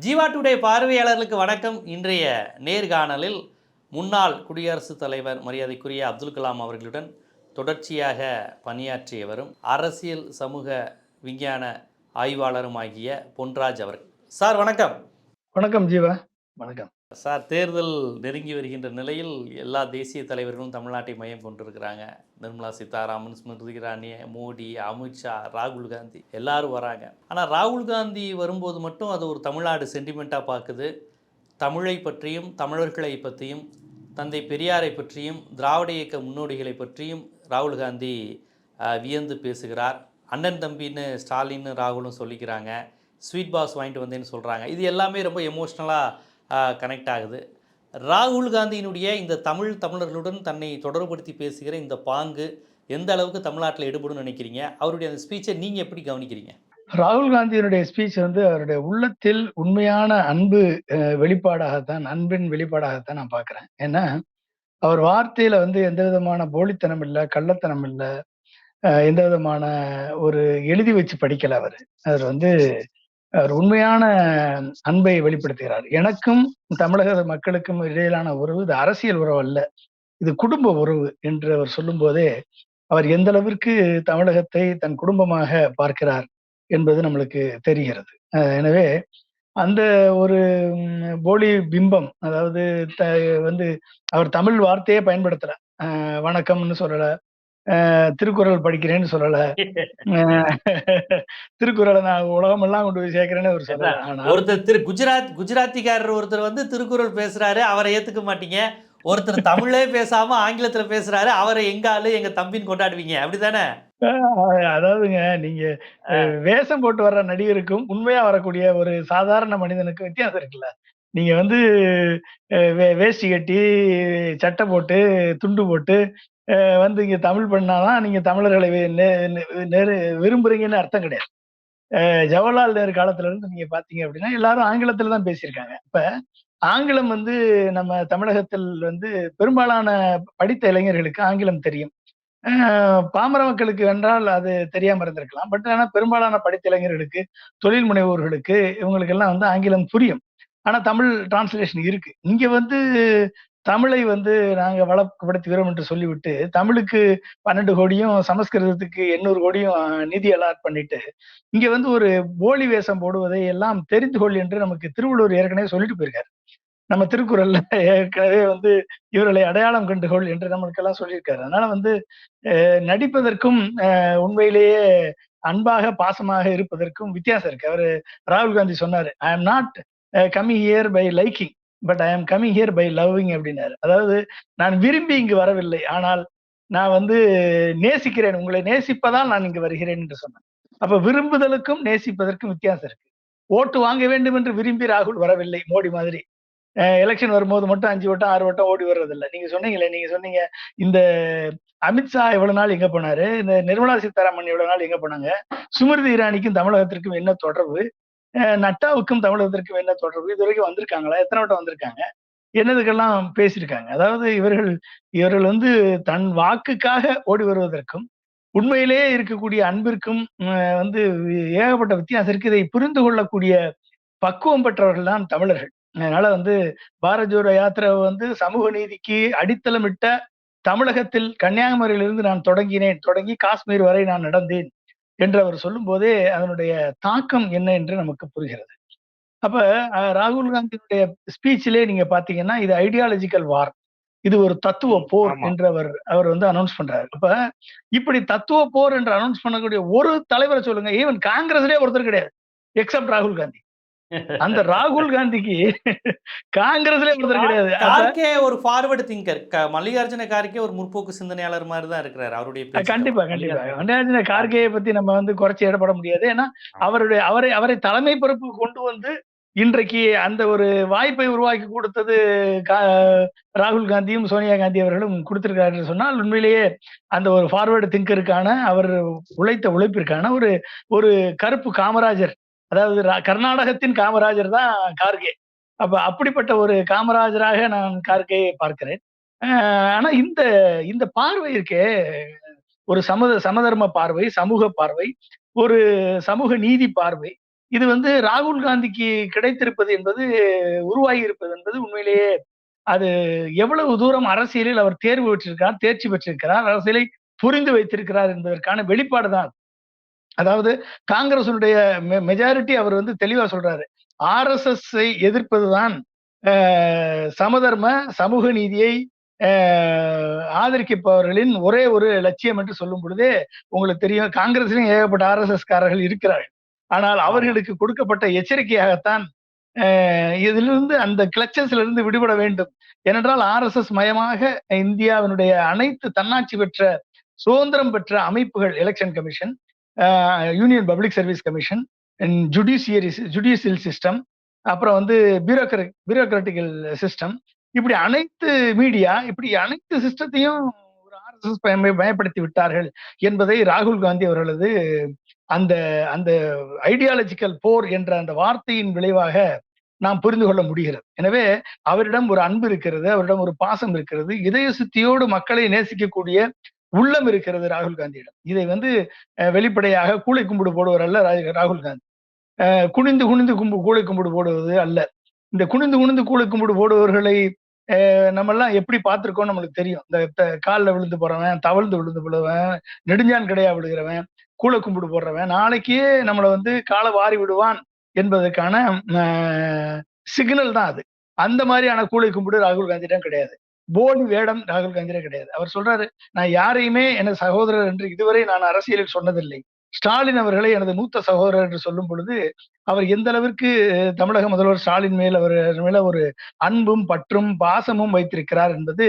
Jeeva today பார்வையாளர்களுக்கு வணக்கம். இன்றைய நேர்காணலில் முன்னாள் குடியரசுத் தலைவர் மரியாதைக்குரிய அப்துல் கலாம் அவர்களுடன் தொடர்ச்சியாக பணியாற்றியவரும் அரசியல் சமூக விஞ்ஞான ஆய்வாளரும் ஆகிய பொன்ராஜ் அவர்கள். சார் வணக்கம். வணக்கம் ஜீவா. வணக்கம். சார் தேர்தல் நெருங்கி வருகின்ற நிலையில் எல்லா தேசிய தலைவர்களும் தமிழ்நாட்டை மையம் கொண்டிருக்கிறாங்க. நிர்மலா சீதாராமன் ஸ்மிருதி இரானி மோடி அமித்ஷா ராகுல் காந்தி எல்லாரும் வராங்க. ஆனால் ராகுல் காந்தி வரும்போது மட்டும் அது ஒரு தமிழ்நாடு சென்டிமெண்ட்டாக பார்க்குது தமிழை பற்றியும் தமிழர்களை பற்றியும் தந்தை பெரியாரை பற்றியும் திராவிட இயக்க முன்னோடிகளை பற்றியும் ராகுல் காந்தி வியந்து பேசுகிறார். அண்ணன் தம்பின்னு ஸ்டாலின்னு ராகுலும் சொல்லிக்கிறாங்க. ஸ்வீட் பாஸ் வாங்கிட்டு வந்தேன்னு சொல்கிறாங்க இது எல்லாமே ரொம்ப எமோஷ்னலாக கனெக்ட் ஆகுது. ராகுல் காந்தியினுடைய இந்த தமிழ் தமிழர்களுடன் தன்னை தொடர்புபடுத்தி பேசுகிற இந்த பாங்கு எந்த அளவுக்கு தமிழ்நாட்டில் எடுபடும் நினைக்கிறீங்க? அவருடைய அந்த ஸ்பீச்சை நீங்கள் எப்படி கவனிக்கிறீங்க? ராகுல் காந்தியினுடைய ஸ்பீச் வந்து அவருடைய உள்ளத்தில் உண்மையான அன்பு வெளிப்பாடாகத்தான் அன்பின் வெளிப்பாடாகத்தான் நான் பார்க்குறேன். ஏன்னா அவர் வார்த்தையில வந்து எந்த விதமான போலித்தனம் இல்லை கள்ளத்தனம் இல்லை எந்த விதமான ஒரு எழுதி வச்சு படிக்கல அவர். அவர் வந்து அவர் உண்மையான அன்பை வெளிப்படுத்துகிறார். எனக்கும் தமிழக மக்களுக்கும் இடையிலான உறவு இது அரசியல் உறவு அல்ல இது குடும்ப உறவு என்று அவர் சொல்லும் போதே அவர் எந்த அளவிற்கு தமிழகத்தை தன் குடும்பமாக பார்க்கிறார் என்பது நம்மளுக்கு தெரிகிறது. எனவே அந்த ஒரு போலி பிம்பம் அதாவது த வந்து அவர் தமிழ் வார்த்தையே பயன்படுத்தல வணக்கம்னு சொல்லல திருக்குறள் படிக்கிறேன்னு சொல்லல. திருக்குறளை நான் உலகமெல்லாம் கொண்டு போய் சேர்க்கிறேன்னு சொல்லல. ஆனா ஒருத்தர் திரு குஜராத் குஜராத்திக்காரர் ஒருத்தர் வந்து திருக்குறள் பேசுறாரு அவரை ஏத்துக்க மாட்டீங்க. ஒருத்தர் தமிழே பேசாம ஆங்கிலத்துல பேசுறாரு அவரை எங்க ஆளு எங்க தம்பின்னு கொண்டாடுவீங்க. அப்படிதானே? அதாவதுங்க நீங்க வேஷம் போட்டு வர்ற நடிகருக்கும் உண்மையா வரக்கூடிய ஒரு சாதாரண மனிதனுக்கும் வித்தியாசம் இருக்குல்ல. நீங்க வந்து வேஷ்டி கட்டி சட்டை போட்டு துண்டு போட்டு வந்து இங்க தமிழ் பண்ணாதான் நீங்க தமிழர்களை நேரு விரும்புறீங்கன்னு அர்த்தம் கிடையாது. ஜவஹர்லால் நேரு காலத்துல இருந்து நீங்க பாத்தீங்க அப்படின்னா எல்லாரும் ஆங்கிலத்துல தான் பேசியிருக்காங்க. இப்ப ஆங்கிலம் வந்து நம்ம தமிழகத்தில் வந்து பெரும்பாலான படித்த இளைஞர்களுக்கு ஆங்கிலம் தெரியும். பாமர மக்களுக்கு என்றால் அது தெரியாம இருந்திருக்கலாம். பட் ஆனா பெரும்பாலான படித்த இளைஞர்களுக்கு தொழில் முனைவோர்களுக்கு இவங்களுக்கு எல்லாம் வந்து ஆங்கிலம் புரியும். ஆனா தமிழ் டிரான்ஸ்லேஷன் இருக்கு. இங்க வந்து தமிழை வந்து நாங்க வளப்படுத்துகிறோம் என்று சொல்லிவிட்டு தமிழுக்கு பன்னெண்டு கோடியும் சமஸ்கிருதத்துக்கு எண்ணூறு கோடியும் நிதி அலாட் பண்ணிட்டு இங்க வந்து ஒரு போலி வேஷம் போடுவதை எல்லாம் தெரிந்து கொள் என்று நமக்கு திருவள்ளுவர் ஏற்கனவே சொல்லிட்டு போயிருக்காரு. நம்ம திருக்குறள்ல ஏற்கனவே வந்து இவர்களை அடையாளம் கண்டுகொள் என்று நம்மளுக்கெல்லாம் சொல்லியிருக்காரு. அதனால வந்து நடிப்பதற்கும் உண்மையிலேயே அன்பாக பாசமாக இருப்பதற்கும் வித்தியாசம் இருக்கு. அவர் ராகுல் காந்தி சொன்னாரு I am not coming here by liking but I am coming here by loving அப்படின்னாரு. அதாவது நான் விரும்பி இங்கு வரவில்லை. ஆனால் நான் வந்து நேசிக்கிறேன். உங்களை நேசிப்பதால் நான் இங்கு வருகிறேன் என்று சொன்னேன் அப்ப விரும்புதலுக்கும் நேசிப்பதற்கும் வித்தியாசம் இருக்கு. ஓட்டு வாங்க வேண்டும் என்று விரும்பி ராகுல் வரவில்லை மோடி மாதிரி. எலெக்ஷன் வரும்போது மட்டும் அஞ்சு வட்டம் ஆறு வட்டம் ஓடி வர்றதில்லை. நீங்க சொன்னீங்களே நீங்க சொன்னீங்க இந்த அமித்ஷா எவ்வளவு நாள் எங்க போனாரு? இந்த நிர்மலா சீதாராமன் எவ்வளவு நாள் எங்க போனாங்க? சுமிருதி இரானிக்கும் தமிழகத்திற்கும் என்ன தொடர்பு? நட்டாவுக்கும் தமிழகத்திற்கும் என்ன தொடர்பு? இது வரைக்கும் வந்திருக்காங்களா? எத்தனை வட்டம் வந்திருக்காங்க? என்னதுக்கெல்லாம் பேசியிருக்காங்க? அதாவது இவர்கள் இவர்கள் வந்து தன் வாக்குக்காக ஓடி வருவதற்கும் உண்மையிலேயே இருக்கக்கூடிய அன்பிற்கும் வந்து ஏகப்பட்ட வித்தியாசம் இருக்கு. இதை புரிந்து கொள்ளக்கூடிய பக்குவம் பெற்றவர்கள் தான் தமிழர்கள். அதனால வந்து பாரத் ஜோடோ யாத்திரை வந்து சமூக நீதிக்கு அடித்தளமிட்ட தமிழகத்தில் கன்னியாகுமரியிலிருந்து நான் தொடங்கினேன். தொடங்கி காஷ்மீர் வரை நான் நடந்தேன். என்று அவர் சொல்லும் போதே அதனுடைய தாக்கம் என்ன என்று நமக்கு புரிகிறது. அப்ப ராகுல் காந்தியினுடைய ஸ்பீச்சிலே நீங்க பாத்தீங்கன்னா இது ஐடியாலஜிக்கல் வார் இது ஒரு தத்துவ போர். என்று அவர் அவர் வந்து அனௌன்ஸ் பண்றாரு. அப்ப இப்படி தத்துவ போர் என்று அனௌன்ஸ் பண்ணக்கூடிய ஒரு தலைவரை சொல்லுங்க. ஈவன் காங்கிரஸ்லயே ஒருத்தர் கிடையாது எக்ஸப்ட் ராகுல் காந்தி. அந்த ராகுல் காந்திக்கு காங்கிரஸ்லயே ஒருத்தர் கிடையாது. ஒரு ஃபார்வர்டு திங்கர் மல்லிகார்ஜுன கார்கே ஒரு முற்போக்கு சிந்தனையாளர் மாதிரி தான் இருக்கிறார். அவருடைய. கண்டிப்பா கண்டிப்பா. மல்லிகார்ஜுன கார்கேயை பத்தி நம்ம வந்து குறைச்சி இடப்பட முடியாது. ஏன்னா அவருடைய அவரை அவரை தலைமை பொறுப்பு கொண்டு வந்து இன்றைக்கு அந்த ஒரு வாய்ப்பை உருவாக்கி கொடுத்தது ராகுல் காந்தியும் சோனியா காந்தி அவர்களும் கொடுத்திருக்கிறார்கள் என்று சொன்னால் உண்மையிலேயே அந்த ஒரு ஃபார்வர்டு திங்கருக்கான அவர் உழைத்த உழைப்பிற்கான ஒரு ஒரு கருப்பு காமராஜர் அதாவது கர்நாடகத்தின் காமராஜர் தான் கார்கே. அப்ப அப்படிப்பட்ட ஒரு காமராஜராக நான் கார்கேயை பார்க்கிறேன். ஆனா இந்த இந்த பார்வை இருக்கே ஒரு சமத சமதர்ம பார்வை சமூக பார்வை ஒரு சமூக நீதி பார்வை இது வந்து ராகுல் காந்திக்கு கிடைத்திருப்பது என்பது உருவாகி இருப்பது என்பது உண்மையிலேயே அது எவ்வளவு தூரம் அரசியலில் அவர் தேர்வு பெற்றிருக்கிறார் தேர்ச்சி பெற்றிருக்கிறார் அரசியலை புரிந்து வைத்திருக்கிறார் என்பதற்கான வெளிப்பாடு தான் அதாவது காங்கிரசுடைய மெஜாரிட்டி அவர் வந்து தெளிவா சொல்றாரு. ஆர்எஸ்எஸ் எதிர்ப்பதுதான் சமதர்ம சமூக நீதியை அஹ், ஆதரிப்பவர்களின் ஒரே ஒரு லட்சியம் என்று சொல்லும் பொழுதே உங்களுக்கு தெரியும் காங்கிரஸ்லயும் ஏகப்பட்ட ஆர்எஸ்எஸ் காரர்கள் இருக்கிறார்கள். ஆனால் அவர்களுக்கு கொடுக்கப்பட்ட எச்சரிக்கையாகத்தான் இதிலிருந்து அந்த கிளச்சஸ்ல இருந்து விடுபட வேண்டும். ஏனென்றால் ஆர்எஸ்எஸ் மயமாக இந்தியாவினுடைய அனைத்து தன்னாட்சி பெற்ற சுதந்திரம் பெற்ற அமைப்புகள் election commission union public service commission judiciary judicial system அப்புறம் வந்து பியூரோக்ர பியூரோக்ராட்டிக்கல் சிஸ்டம் இப்படி அனைத்து மீடியா இப்படி அனைத்து சிஸ்டத்தையும் ஒரு ஆர்எஸ்எஸ் பயன்படுத்தி விட்டார்கள் என்பதை ராகுல் காந்தி அவர்களது அந்த அந்த ஐடியாலஜிக்கல் போர் என்ற அந்த வார்த்தையின் விளைவாக நாம் புரிந்து கொள்ள முடிகிறது. எனவே அவரிடம் ஒரு அன்பு இருக்கிறது அவரிடம் ஒரு பாசம் இருக்கிறது. இதய சுத்தியோடு மக்களை நேசிக்கக்கூடிய உள்ளம் இருக்கிறது ராகுல் காந்தியிடம். இதை வந்து வெளிப்படையாக கூலை கும்பிடு போடுவர் அல்ல ரா- ராகுல் காந்தி. அஹ், குனிந்து குனிந்து கும்பு கூலை கும்பிடு போடுவது அல்ல. இந்த குனிந்து குனிந்து கூலை கும்பிடு போடுவர்களை நம்மெல்லாம் நம்ம எல்லாம் எப்படி பார்த்துருக்கோம் நம்மளுக்கு தெரியும். இந்த த- கால்ல விழுந்து போறவன் தவழ்ந்து விழுந்து விழுவன் நெடுஞ்சான் கிடையா விழுகிறவன் கூலை கும்பிடு போடுறவன் நாளைக்கே நம்மளை வந்து காலை வாரி விடுவான் என்பதற்கான சிக்னல் தான் அது. அந்த மாதிரியான கூலை கும்பிடு ராகுல் காந்தியிடம் கிடையாது. போலி வேடம் ராகுல் காந்திரே கிடையாது. அவர் சொல்றாரு நான் யாரையுமே எனது சகோதரர் என்று இதுவரை நான் அரசியலில் சொன்னதில்லை. ஸ்டாலின் அவர்களை எனது மூத்த சகோதரர் என்று சொல்லும் பொழுது அவர் எந்த அளவிற்கு தமிழக முதல்வர் ஸ்டாலின் மேல் அவர் மேல ஒரு அன்பும் பற்றும் பாசமும் வைத்திருக்கிறார் என்பது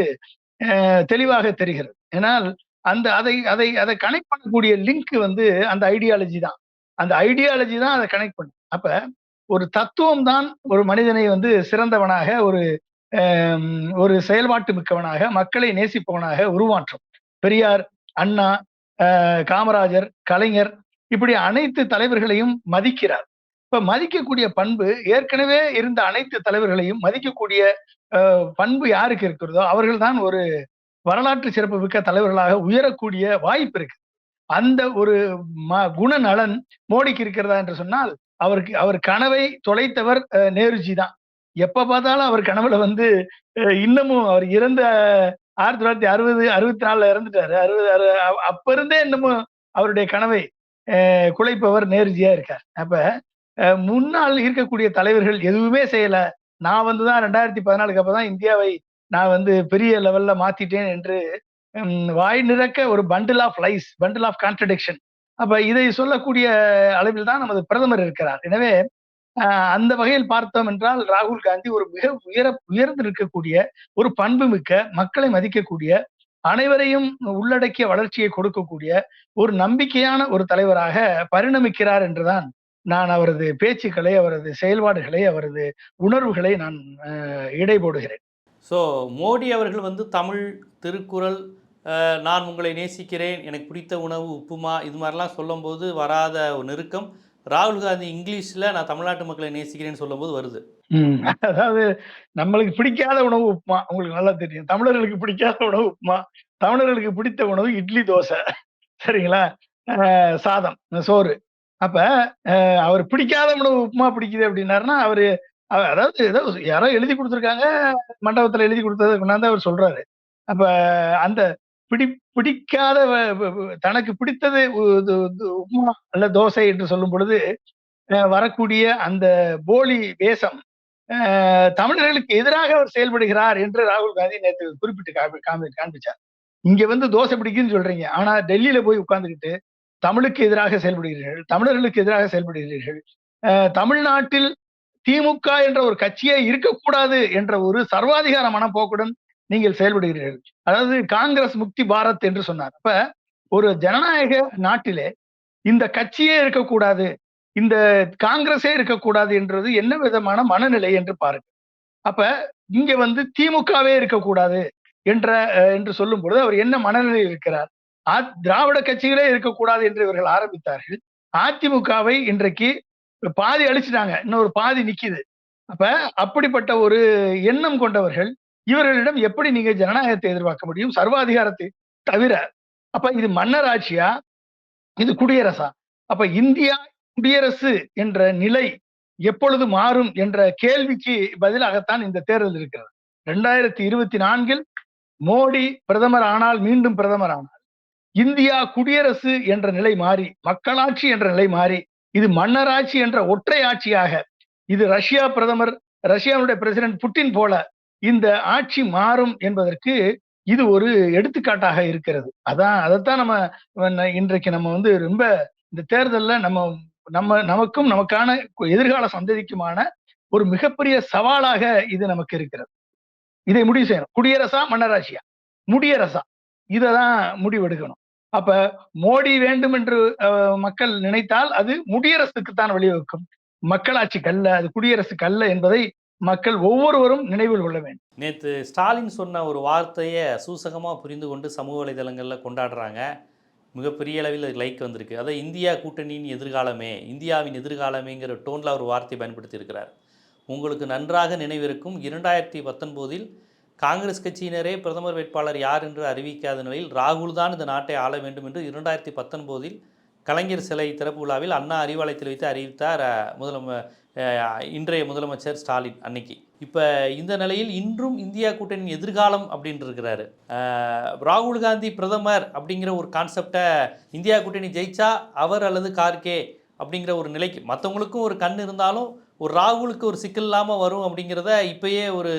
அஹ், தெளிவாக தெரிகிறது. ஏனால் அந்த அதை அதை அதை கனெக்ட் பண்ணக்கூடிய லிங்க் வந்து அந்த ஐடியாலஜி தான். அந்த ஐடியாலஜி தான் அதை கனெக்ட் பண்ணும். அப்ப ஒரு தத்துவம் தான் ஒரு மனிதனை வந்து சிறந்தவனாக ஒரு ஒரு செயல்பாட்டு மிக்கவனாக மக்களை நேசிப்பவனாக உருவாற்றும். பெரியார் அண்ணா காமராஜர் கலைஞர் இப்படி அனைத்து தலைவர்களையும் மதிக்கிறார். இப்ப மதிக்கக்கூடிய பண்பு ஏற்கனவே இருந்த அனைத்து தலைவர்களையும் மதிக்கக்கூடிய பண்பு யாருக்கு இருக்கிறதோ அவர்கள் தான் ஒரு வரலாற்று சிறப்பு மிக்க தலைவர்களாக உயரக்கூடிய வாய்ப்பு இருக்கு. அந்த ஒரு ம- குணநலன் மோடிக்கு இருக்கிறதா என்று சொன்னால் அவருக்கு அவர் கனவை தொலைத்தவர் அஹ், நேருஜி தான். எப்ப பார்த்தாலும் அவர் கனவுல வந்து இன்னமும் அவர் இறந்த ஆயிரத்தி தொள்ளாயிரத்தி அறுபது அறுபத்தி நாலுல இறந்துட்டாரு. அறுபது அறு அ- அப்ப இருந்தே இன்னமும் அவருடைய கனவை குலைப்பவர் நேருஜியா இருக்கார். அப்ப அஹ், முன்னால் இருக்கக்கூடிய தலைவர்கள் எதுவுமே செய்யல. நான் வந்துதான் ரெண்டாயிரத்தி பதினாலுக்கு அப்பதான் இந்தியாவை நான் வந்து பெரிய லெவல்ல மாத்திட்டேன் என்று வாய் நிறக்க ஒரு bundle of lies bundle of contradiction அப்ப இதை சொல்லக்கூடிய அளவில் தான் நமது பிரதமர் இருக்கிறார். எனவே அந்த வகையில் பார்த்தோம் என்றால் ராகுல் காந்தி ஒரு மிக உயர உயர்ந்து நிற்கக்கூடிய ஒரு பண்புமிக்க மக்களை மதிக்கக்கூடிய அனைவரையும் உள்ளடக்கிய வளர்ச்சியை கொடுக்கக்கூடிய ஒரு நம்பிக்கையான ஒரு தலைவராக பரிணமிக்கிறார் என்றுதான் நான் அவரது பேச்சுக்களை அவரது செயல்பாடுகளை அவரது உணர்வுகளை நான் இடைபோடுகிறேன். இடை போடுகிறேன் ஸோ மோடி அவர்கள் வந்து தமிழ் திருக்குறள் நான் உங்களை நேசிக்கிறேன் எனக்கு பிடித்த உணவு உப்புமா இது மாதிரிலாம் சொல்லும்போது வராத ஒரு நெருக்கம். ராகுல் காந்தி இங்கிலீஷ்ல நான் தமிழ்நாட்டு மக்களை நேசிக்கிறேன்னு சொல்லும்போது வருது. அதாவது நம்மளுக்கு பிடிக்காத உணவு உப்புமா. உங்களுக்கு நல்லா தெரியும். தமிழர்களுக்கு பிடிக்காத உணவு உப்புமா. தமிழர்களுக்கு பிடித்த உணவு இட்லி தோசை. சரிங்களா? அஹ் சாதம். சோறு. அப்ப அஹ் அவர் பிடிக்காத உணவு உப்புமா பிடிக்குது அப்படின்னாருன்னா அவரு அதாவது ஏதோ யாரோ எழுதி கொடுத்துருக்காங்க. மண்டபத்துல எழுதி கொடுத்ததை கொண்டாந்து அவர் சொல்றாரு. அப்ப அந்த பிடி பிடிக்காத தனக்கு பிடித்தது உ- அல்ல தோசை என்று சொல்லும் பொழுது அஹ் வரக்கூடிய அந்த போலி வேஷம் தமிழர்களுக்கு எதிராக அவர் செயல்படுகிறார் என்று ராகுல் காந்தி நேற்று குறிப்பிட்டு காமி- காமி- காண்பிச்சார். இங்க வந்து தோசை பிடிக்குன்னு சொல்றீங்க. ஆனா டெல்லியில போய் உட்கார்ந்துக்கிட்டு தமிழுக்கு எதிராக செயல்படுகிறீர்கள் தமிழர்களுக்கு எதிராக செயல்படுகிறீர்கள் அஹ் தமிழ்நாட்டில் திமுக என்ற ஒரு கட்சியே இருக்கக்கூடாது என்ற ஒரு சர்வாதிகார மனப்போக்குடன் நீங்கள் செயல்படுகிறீர்கள். அதாவது காங்கிரஸ் முக்தி பாரத் என்று சொன்னார். அப்ப ஒரு ஜனநாயக நாட்டிலே இந்த கட்சியே இருக்கக்கூடாது இந்த காங்கிரஸே இருக்கக்கூடாது என்றது என்ன விதமான மனநிலை என்று பாருங்க அப்ப இங்க வந்து திமுகவே இருக்கக்கூடாது என்ற என்று சொல்லும் பொழுது அவர் என்ன மனநிலையில் இருக்கிறார்? ஆ- திராவிட கட்சிகளே இருக்கக்கூடாது என்று இவர்கள் ஆரம்பித்தார்கள். அதிமுகவை இன்றைக்கு பாதி அழிச்சிட்டாங்க. இன்னொரு பாதி நிக்குது. அப்ப அப்படிப்பட்ட ஒரு எண்ணம் கொண்டவர்கள் இவர்களிடம் எப்படி நீங்க ஜனநாயகத்தை எதிர்பார்க்க முடியும்? சர்வாதிகாரத்தை தவிர அப்ப இது மன்னராட்சியா? இது குடியரசா? அப்ப இந்தியா குடியரசு என்ற நிலை எப்பொழுது மாறும் என்ற கேள்விக்கு பதிலாகத்தான் இந்த தேர்தல் இருக்கிறது. ரெண்டாயிரத்தி இருபத்தி நான்கில் மோடி பிரதமர் ஆனால் மீண்டும் பிரதமர் ஆனால் இந்தியா குடியரசு என்ற நிலை மாறி மக்களாட்சி என்ற நிலை மாறி இது மன்னராட்சி என்ற ஒற்றை ஆட்சியாக இது ரஷ்யா பிரதமர் ரஷ்யாவுடைய பிரசிடென்ட் புட்டின் போல இந்த ஆட்சி மாறும் என்பதற்கு இது ஒரு எடுத்துக்காட்டாக இருக்கிறது. அதான் அதைத்தான் நம்ம இன்றைக்கு நம்ம வந்து ரொம்ப இந்த தேர்தல்ல நம்ம நம்ம நமக்கும் நமக்கான எதிர்கால சந்ததிக்குமான ஒரு மிகப்பெரிய சவாலாக இது நமக்கு இருக்கிறது. இதை முடிவு செய்யணும். குடியரசா மன்னராட்சியா? முடியரசா. இததான் முடிவெடுக்கணும். அப்ப மோடி வேண்டும் என்று மக்கள் நினைத்தால் அது முடியரசுக்குத்தான் வழிவகுக்கும். மக்களாட்சிக்கு அல்ல அது குடியரசுக்கு அல்ல என்பதை மக்கள் ஒவ்வொருவரும் நினைவில் கொள்ள வேண்டும். நேற்று ஸ்டாலின் சொன்ன ஒரு வார்த்தையை சூசகமாக புரிந்து கொண்டு சமூக வலைதளங்களில் கொண்டாடுறாங்க. மிகப்பெரிய அளவில் லைக் வந்திருக்கு. அதை இந்தியா கூட்டணியின் எதிர்காலமே இந்தியாவின் எதிர்காலமேங்கிற டோனில் ஒரு வார்த்தை பயன்படுத்தியிருக்கிறார். உங்களுக்கு நன்றாக நினைவிருக்கும் இரண்டாயிரத்தி பத்தொன்பதில் காங்கிரஸ் கட்சியினரே பிரதமர் வேட்பாளர் யார் என்று அறிவிக்காத நிலையில் ராகுல் தான் இந்த நாட்டை ஆள வேண்டும் என்று இரண்டாயிரத்தி பத்தொன்பதில் கலைஞர் சிலை திறப்பு விழாவில் அண்ணா அறிவாலயத்தில் வைத்து அறிவித்தார் அஹ், முதலம இன்றைய முதலமைச்சர் ஸ்டாலின் அன்னைக்கு. இப்போ இந்த நிலையில் இன்றும் இந்தியா கூட்டணியின் எதிர்காலம் அப்படின்ட்டு இருக்கிறாரு ராகுல் காந்தி பிரதமர் அப்படிங்கிற ஒரு கான்செப்டை இந்தியா கூட்டணி ஜெயிச்சா அவர் அல்லது கார்கே அப்படிங்கிற ஒரு நிலைக்கு மற்றவங்களுக்கும் ஒரு கண் இருந்தாலும் ஒரு ராகுலுக்கு ஒரு சிக்கல் இல்லாமல் வரும் அப்படிங்கிறத இப்பயே ஒரு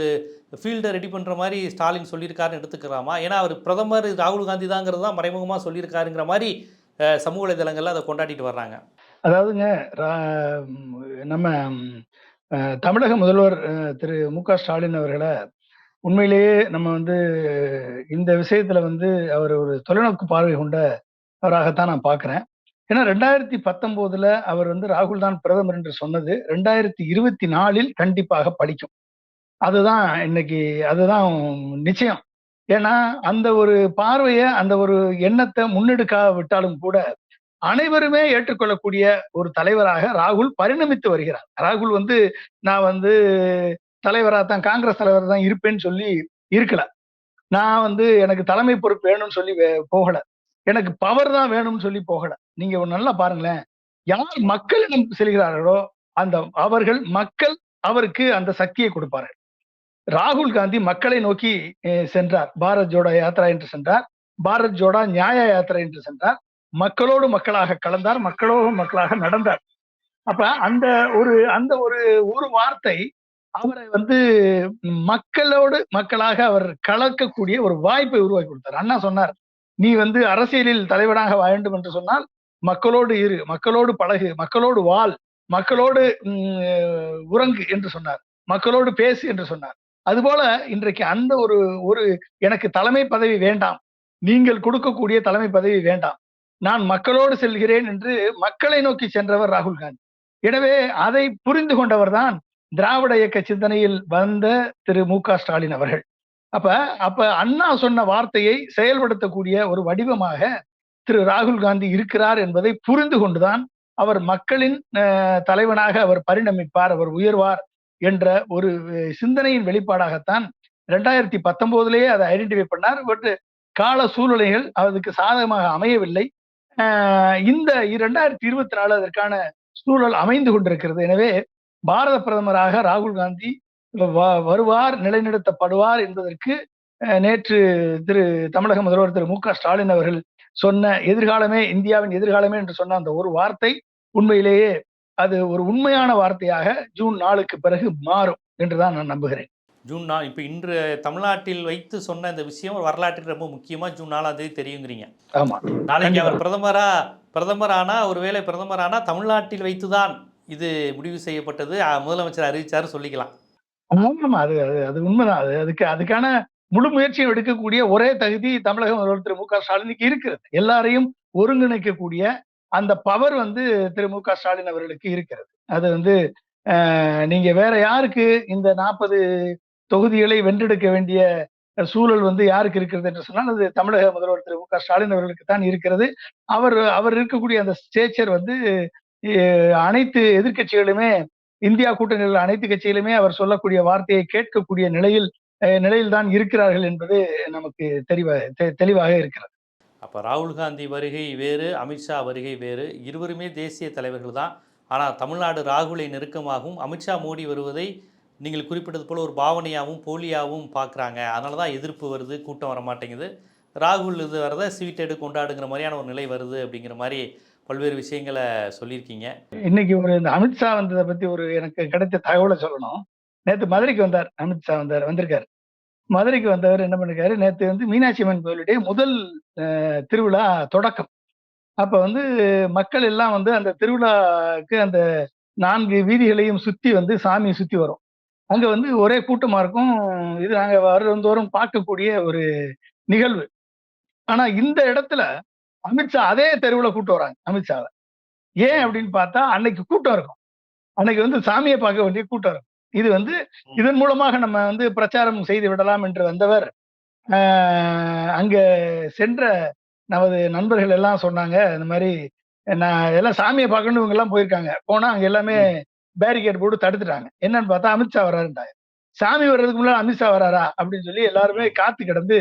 ஃபீல்டை ரெடி பண்ணுற மாதிரி ஸ்டாலின் சொல்லியிருக்காருன்னு எடுத்துக்கிறாமா ஏன்னா அவர் பிரதமர் ராகுல் காந்தி தாங்கிறது தான் மறைமுகமாக சொல்லியிருக்காருங்கிற மாதிரி சமூக வலைதளங்களில் அதை கொண்டாடிட்டு வர்றாங்க. அதாவதுங்க ரா- நம்ம தமிழக முதல்வர் திரு மு க ஸ்டாலின் அவர்களை உண்மையிலேயே நம்ம வந்து இந்த விஷயத்துல வந்து அவர் ஒரு தொலைநோக்கு பார்வை கொண்ட அவராகத்தான் நான் பார்க்குறேன். ஏன்னா ரெண்டாயிரத்தி பத்தொன்பதுல அவர் வந்து ராகுல் தான் பிரதமர் என்று சொன்னது. ரெண்டாயிரத்தி இருபத்தி நாலில் கண்டிப்பாக படிக்கும். அதுதான் இன்னைக்கு அதுதான் நிச்சயம். ஏன்னா அந்த ஒரு பார்வையை அந்த ஒரு எண்ணத்தை முன்னெடுக்கா விட்டாலும் கூட அனைவருமே ஏற்றுக்கொள்ளக்கூடிய ஒரு தலைவராக ராகுல் பரிணமித்து வருகிறார். ராகுல் வந்து நான் வந்து தலைவரா தான் காங்கிரஸ் தலைவர் தான் இருப்பேன்னு சொல்லி இருக்கல. நான் வந்து எனக்கு தலைமை பொறுப்பு வேணும்னு சொல்லி போகல. எனக்கு பவர் தான் வேணும்னு சொல்லி போகல. நீங்க ஒண்ணு நல்லா பாருங்களேன். யார் மக்களிடம் செல்கிறார்களோ அந்த அவர்கள் மக்கள் அவருக்கு அந்த சக்தியை கொடுப்பார்கள். ராகுல் காந்தி மக்களை நோக்கி சென்றார். பாரத் ஜோடா யாத்ரா என்று சென்றார். பாரத் ஜோடா நியாய யாத்திரை என்று சென்றார். மக்களோடு மக்களாக கலந்தார் மக்களோடு மக்களாக நடந்தார். அப்ப அந்த ஒரு அந்த ஒரு ஒரு வார்த்தை அவரை வந்து மக்களோடு மக்களாக அவர் கலக்கக்கூடிய ஒரு வாய்ப்பை உருவாக்கி கொடுத்தார். அண்ணா சொன்னார் நீ வந்து அரசியலில் தலைவனாக வேண்டும் என்று சொன்னால் மக்களோடு இரு மக்களோடு பழகு மக்களோடு வாழ் மக்களோடு உம், உறங்கு என்று சொன்னார். மக்களோடு பேசு என்று சொன்னார். அதுபோல இன்றைக்கு அந்த ஒரு ஒரு எனக்கு தலைமை பதவி வேண்டாம். நீங்கள் கொடுக்கக்கூடிய தலைமை பதவி வேண்டாம். நான் மக்களோடு செல்கிறேன் என்று மக்களை நோக்கி சென்றவர் ராகுல் காந்தி. எனவே அதை புரிந்து கொண்டவர் தான் திராவிட இயக்க சிந்தனையில் வந்த திரு மு க ஸ்டாலின் அவர்கள். அப்ப அப்ப அண்ணா சொன்ன வார்த்தையை செயல்படுத்தக்கூடிய ஒரு வடிவமாக திரு ராகுல் காந்தி இருக்கிறார் என்பதை புரிந்து கொண்டுதான் அவர் மக்களின் அஹ், தலைவனாக அவர் பரிணமிப்பார் அவர் உயர்வார் என்ற ஒரு சிந்தனையின் வெளிப்பாடாகத்தான் ரெண்டாயிரத்தி பத்தொன்பதுலேயே அதை ஐடென்டிஃபை பண்ணார். பட் கால சூழ்நிலைகள் அதுக்கு சாதகமாக அமையவில்லை. இந்த இரண்டாயிரத்தி இருபத்தி நாலு அதற்கான சூழல் அமைந்து கொண்டிருக்கிறது. எனவே பாரத பிரதமராக ராகுல் காந்தி வ- வருவார் நிலைநிறுத்தப்படுவார் என்பதற்கு நேற்று திரு தமிழக முதல்வர் திரு மு க ஸ்டாலின் அவர்கள் சொன்ன எதிர்காலமே இந்தியாவின் எதிர்காலமே என்று சொன்ன அந்த ஒரு வார்த்தை உண்மையிலேயே அது ஒரு உண்மையான வார்த்தையாக ஜூன் நாலுக்கு பிறகு மாறும் என்றுதான் நான் நம்புகிறேன். ஜூன் நாள் இப்போ இன்று தமிழ்நாட்டில் வைத்து சொன்ன இந்த விஷயம் வரலாற்றில் ரொம்ப முக்கியமாக ஜூன் நாலாம் தேதி தெரியுங்கிறீங்க. ஆமா நாளைக்கு அவர் பிரதமரா பிரதமரானா ஒருவேளை பிரதமரானா தமிழ்நாட்டில் வைத்துதான் இது முடிவு செய்யப்பட்டது. முதலமைச்சர் அறிவிச்சாரு சொல்லிக்கலாம். ஆமாம் அது அது அது உண்மைதான். அது அதுக்கு அதுக்கான முழு முயற்சியும் எடுக்கக்கூடிய ஒரே தகுதி தமிழக முதல்வர் திரு மு க ஸ்டாலினுக்கு இருக்கிறது. எல்லாரையும் ஒருங்கிணைக்கக்கூடிய அந்த பவர் வந்து திரு மு க ஸ்டாலின் அவர்களுக்கு இருக்கிறது. அது வந்து நீங்க வேற யாருக்கு இந்த நாற்பது தொகுதிகளை வென்றெடுக்க வேண்டிய சூழல் வந்து யாருக்கு இருக்கிறது என்று சொன்னால் அது தமிழக முதல்வர் திரு மு க ஸ்டாலின் அவர்களுக்கு தான் இருக்கிறது. அவர் அவர் இருக்கக்கூடிய அந்த ஸ்டேச்சர் வந்து அனைத்து எதிர்க்கட்சிகளுமே இந்தியா கூட்டணியில் அனைத்து கட்சிகளுமே அவர் சொல்லக்கூடிய வார்த்தையை கேட்கக்கூடிய நிலையில் அஹ், நிலையில் தான் இருக்கிறார்கள் என்பது நமக்கு தெளிவாக தெ- தெளிவாக இருக்கிறது. அப்போ ராகுல் காந்தி வருகை வேறு அமித்ஷா வருகை வேறு. இருவருமே தேசிய தலைவர்கள் தான். ஆனால் தமிழ்நாடு ராகுலை நெருக்கமாகவும் அமித்ஷா மோடி வருவதை நீங்கள் குறிப்பிட்டது போல் ஒரு பாவனையாகவும் போலியாகவும் பார்க்குறாங்க. அதனால தான் எதிர்ப்பு வருது கூட்டம் வர மாட்டேங்குது. ராகுல் இது வரதை சீட்டெடு கொண்டாடுங்கிற மாதிரியான ஒரு நிலை வருது அப்படிங்கிற மாதிரி பல்வேறு விஷயங்களை சொல்லியிருக்கீங்க. இன்னைக்கு ஒரு இந்த அமித்ஷா வந்ததை பற்றி ஒரு எனக்கு கிடைத்த தகவலை சொல்லணும். நேற்று மதுரைக்கு வந்தார் அமித்ஷா வந்தார் வந்திருக்காரு. மதுரைக்கு வந்தவர் என்ன பண்ணிருக்காரு? நேற்று வந்து மீனாட்சி அம்மன் கோயிலுடைய முதல் திருவிழா தொடக்கம். அப்போ வந்து மக்கள் எல்லாம் வந்து அந்த திருவிழாக்கு அந்த நான்கு வீதிகளையும் சுற்றி வந்து சாமியை சுற்றி வரும். அங்க வந்து ஒரே கூட்டமா இருக்கும். இது நாங்க வருடந்தோறும் பார்க்கக்கூடிய ஒரு நிகழ்வு. ஆனா இந்த இடத்துல அமித்ஷா அதே தெருவுல கூட்டு வராங்க அமித்ஷாவை ஏன் அப்படின்னு பார்த்தா அன்னைக்கு கூட்டம் இருக்கும். அன்னைக்கு வந்து சாமியை பார்க்க வேண்டிய கூட்டம் இருக்கும். இது வந்து இதன் மூலமாக நம்ம வந்து பிரச்சாரம் செய்து விடலாம் என்று வந்தவர் அங்க சென்ற நமது நண்பர்கள் எல்லாம் சொன்னாங்க இந்த மாதிரி நான் எல்லாம் சாமியை பார்க்கணும் இவங்க எல்லாம் போயிருக்காங்க. போனா அங்க எல்லாமே பேரிகேட் போட்டு தடுத்துட்டாங்க. என்னன்னு பார்த்தா அமித்ஷா வராருன்றாங்க சாமி வர்றதுக்கு முன்னாடி அமித்ஷா வராரா அப்படின்னு சொல்லி எல்லாருமே காத்து கிடந்து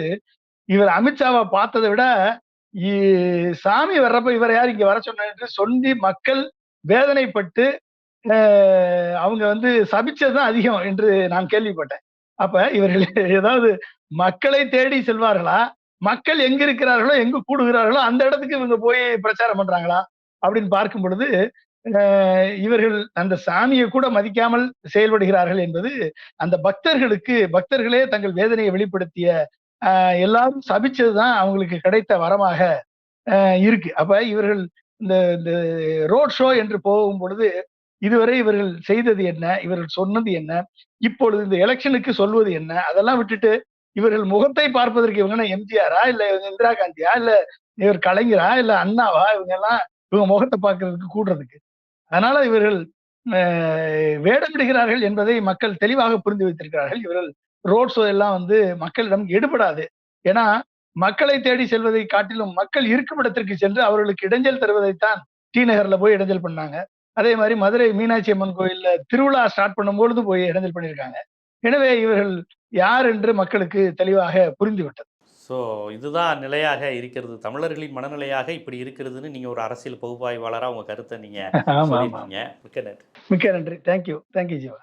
இவர் அமித்ஷாவை பார்த்ததை விட இ- சாமி வர்றப்ப இவர் யார் இங்க வர சொன்னு சொல்லி மக்கள் வேதனைப்பட்டு அவங்க வந்து சபிச்சதுதான் அதிகம் என்று நான் கேள்விப்பட்டேன். அப்ப இவர்கள் ஏதாவது மக்களை தேடி செல்வார்களா? மக்கள் எங்க இருக்கிறார்களோ எங்க கூடுகிறார்களோ அந்த இடத்துக்கு இவங்க போய் பிரச்சாரம் பண்றாங்களா? அப்படின்னு பார்க்கும் பொழுது இவர்கள் அந்த சாமியை கூட மதிக்காமல் செயல்படுகிறார்கள் என்பது அந்த பக்தர்களுக்கு பக்தர்களே தங்கள் வேதனையை வெளிப்படுத்திய எல்லாரும் சபிச்சதுதான் அவங்களுக்கு கிடைத்த வரமாக இருக்கு. அப்ப இவர்கள் இந்த இந்த ரோட் ஷோ என்று போகும் பொழுது இதுவரை இவர்கள் செய்தது என்ன இவர்கள் சொன்னது என்ன இப்பொழுது இந்த எலெக்ஷனுக்கு சொல்வது என்ன அதெல்லாம் விட்டுட்டு இவர்கள் முகத்தை பார்ப்பதற்கு இவங்க எம்ஜிஆரா இல்ல இவங்க இந்திரா காந்தியா இல்ல இவர் கலைஞரா இல்ல அண்ணாவா இவங்க எல்லாம் இவங்க முகத்தை பார்க்கறதுக்கு கூடுறதுக்கு? அதனால இவர்கள் வேடமிடுகிறார்கள் என்பதை மக்கள் தெளிவாக புரிந்து வைத்திருக்கிறார்கள். இவர்கள் ரோட் ஷோ எல்லாம் வந்து மக்களிடம் எடுபடாது. ஏன்னா மக்களை தேடி செல்வதை காட்டிலும் மக்கள் இருக்கும் இடத்திற்கு சென்று அவர்களுக்கு இடைஞ்சல் தருவதைத்தான் டி நகர்ல போய் இடைஞ்சல் பண்ணாங்க. அதே மாதிரி மதுரை மீனாட்சி அம்மன் கோயில்ல திருவிழா ஸ்டார்ட் பண்ணும் பொழுது போய் இடைஞ்சல் பண்ணியிருக்காங்க. எனவே இவர்கள் யார் என்று மக்களுக்கு தெளிவாக புரிந்துவிட்டது ஸோ இதுதான் நிலையாக இருக்கிறது. தமிழர்களின் மனநிலையாக இப்படி இருக்கிறதுன்னு நீங்கள் ஒரு அரசியல் பகுப்பாய்வாளராக உங்கள் கருத்தை நீங்கள் மிக்க நன்றி. மிக்க நன்றி. Thank you thank you Jeeva.